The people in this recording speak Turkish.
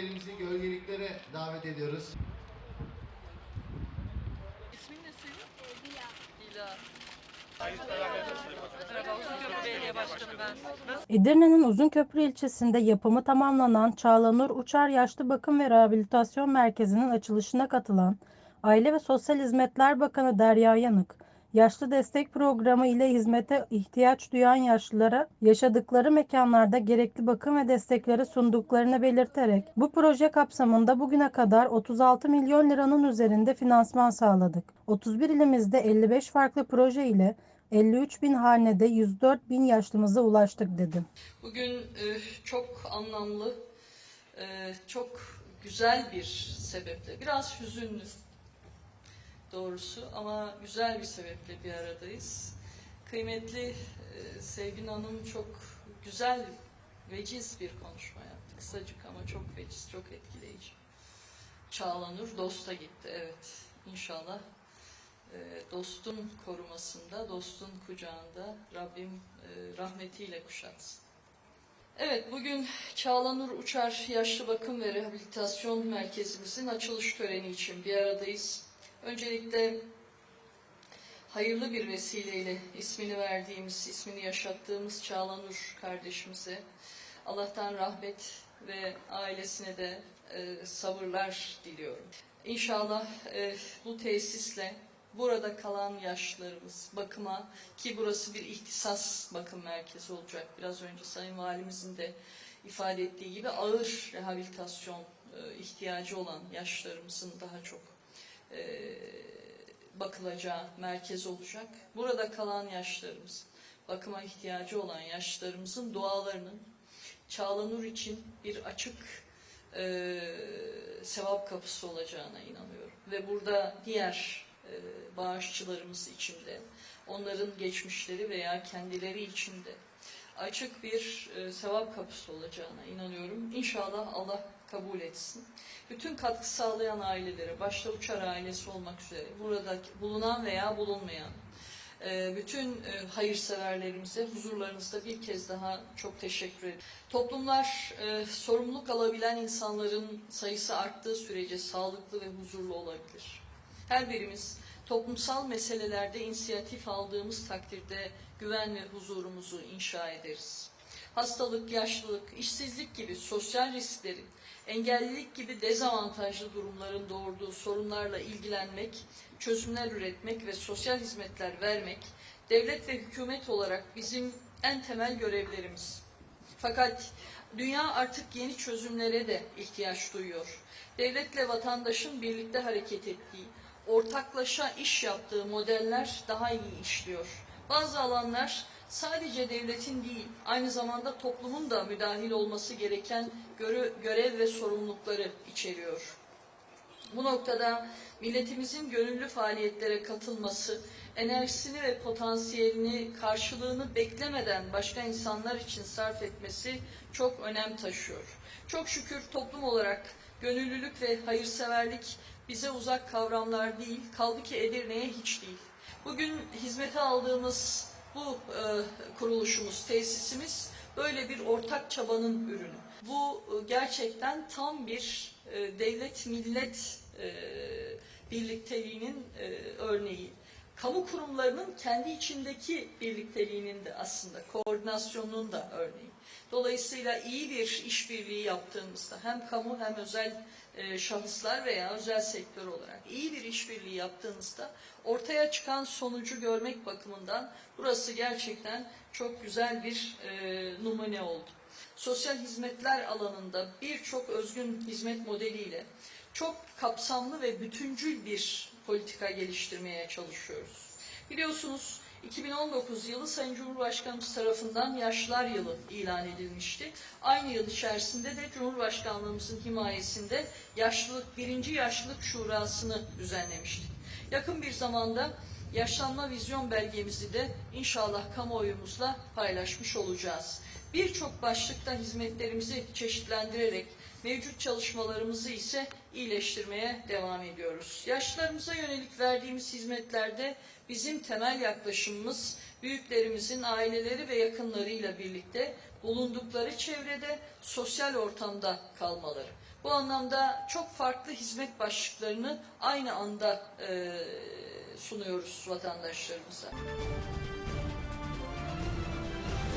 ailelerimizi gölgeliklere davet ediyoruz. İsmin ne senin? Dila. Dila. Merhaba, Uzunköprü Belediye Başkanı ben. Nasıl? Edirne'nin Uzunköprü ilçesinde yapımı tamamlanan Çağlanur Uçar Yaşlı Bakım ve Rehabilitasyon Merkezi'nin açılışına katılan Aile ve Sosyal Hizmetler Bakanı Derya Yanık, Yaşlı Destek Programı ile hizmete ihtiyaç duyan yaşlılara yaşadıkları mekanlarda gerekli bakım ve destekleri sunduklarını belirterek bu proje kapsamında bugüne kadar 36 milyon liranın üzerinde finansman sağladık. 31 ilimizde 55 farklı proje ile 53 bin hanede 104 bin yaşlımıza ulaştık dedi. Bugün e, çok anlamlı, e, çok güzel bir sebeple, biraz hüzünlü doğrusu ama güzel bir sebeple bir aradayız. Kıymetli e, Sevgin Hanım çok güzel, veciz bir konuşma yaptı. Kısacık ama çok veciz, çok etkileyici. Çağlanur dosta gitti, evet. İnşallah e, dostun korumasında, dostun kucağında Rabbim e, rahmetiyle kuşatsın. Evet, bugün Çağlanur Uçar Yaşlı Bakım ve Rehabilitasyon Merkezimizin açılış töreni için bir aradayız. Öncelikle hayırlı bir vesileyle ismini verdiğimiz, ismini yaşattığımız Çağlanur kardeşimize Allah'tan rahmet ve ailesine de e, sabırlar diliyorum. İnşallah e, bu tesisle burada kalan yaşlılarımız bakıma ki burası bir ihtisas bakım merkezi olacak. Biraz önce Sayın Valimizin de ifade ettiği gibi ağır rehabilitasyon e, ihtiyacı olan yaşlılarımızın daha çok e, bakılacağı merkez olacak. Burada kalan yaşlarımız, bakıma ihtiyacı olan yaşlarımızın dualarının Çağlanur için bir açık e, sevap kapısı olacağına inanıyorum. Ve burada diğer e, bağışçılarımız için de, onların geçmişleri veya kendileri için de açık bir e, sevap kapısı olacağına inanıyorum. İnşallah Allah kabul etsin. Bütün katkı sağlayan ailelere, başta Uçar ailesi olmak üzere, burada bulunan veya bulunmayan, e, bütün e, hayırseverlerimize huzurlarınızda bir kez daha çok teşekkür ederim. Toplumlar e, sorumluluk alabilen insanların sayısı arttığı sürece sağlıklı ve huzurlu olabilir. Her birimiz toplumsal meselelerde inisiyatif aldığımız takdirde güven ve huzurumuzu inşa ederiz. Hastalık, yaşlılık, işsizlik gibi sosyal risklerin, engellilik gibi dezavantajlı durumların doğurduğu sorunlarla ilgilenmek, çözümler üretmek ve sosyal hizmetler vermek, devlet ve hükümet olarak bizim en temel görevlerimiz. Fakat dünya artık yeni çözümlere de ihtiyaç duyuyor. Devletle vatandaşın birlikte hareket ettiği, ortaklaşa iş yaptığı modeller daha iyi işliyor. Bazı alanlar sadece devletin değil, aynı zamanda toplumun da müdahil olması gereken göre- görev ve sorumlulukları içeriyor. Bu noktada milletimizin gönüllü faaliyetlere katılması, enerjisini ve potansiyelini, karşılığını beklemeden başka insanlar için sarf etmesi çok önem taşıyor. Çok şükür toplum olarak gönüllülük ve hayırseverlik bize uzak kavramlar değil, kaldı ki Edirne'ye hiç değil. Bugün hizmete aldığımız bu e, kuruluşumuz, tesisimiz böyle bir ortak çabanın ürünü. Bu e, gerçekten tam bir e, devlet millet e, birlikteliğinin e, örneği. Kamu kurumlarının kendi içindeki birlikteliğinin de aslında koordinasyonunun da örneği. Dolayısıyla iyi bir işbirliği yaptığımızda hem kamu hem özel e, şahıslar veya özel sektör olarak iyi bir işbirliği yaptığınızda ortaya çıkan sonucu görmek bakımından burası gerçekten çok güzel bir e, numune oldu. Sosyal hizmetler alanında birçok özgün hizmet modeliyle çok kapsamlı ve bütüncül bir politika geliştirmeye çalışıyoruz. Biliyorsunuz 2019 yılı Sayın Cumhurbaşkanımız tarafından Yaşlar Yılı ilan edilmişti. Aynı yıl içerisinde de Cumhurbaşkanlığımızın himayesinde yaşlılık, birinci yaşlılık şurasını düzenlemiştik. Yakın bir zamanda yaşlanma vizyon belgemizi de inşallah kamuoyumuzla paylaşmış olacağız. Birçok başlıkta hizmetlerimizi çeşitlendirerek mevcut çalışmalarımızı ise iyileştirmeye devam ediyoruz. Yaşlılarımıza yönelik verdiğimiz hizmetlerde bizim temel yaklaşımımız büyüklerimizin aileleri ve yakınlarıyla birlikte bulundukları çevrede sosyal ortamda kalmaları. Bu anlamda çok farklı hizmet başlıklarını aynı anda e, sunuyoruz vatandaşlarımıza.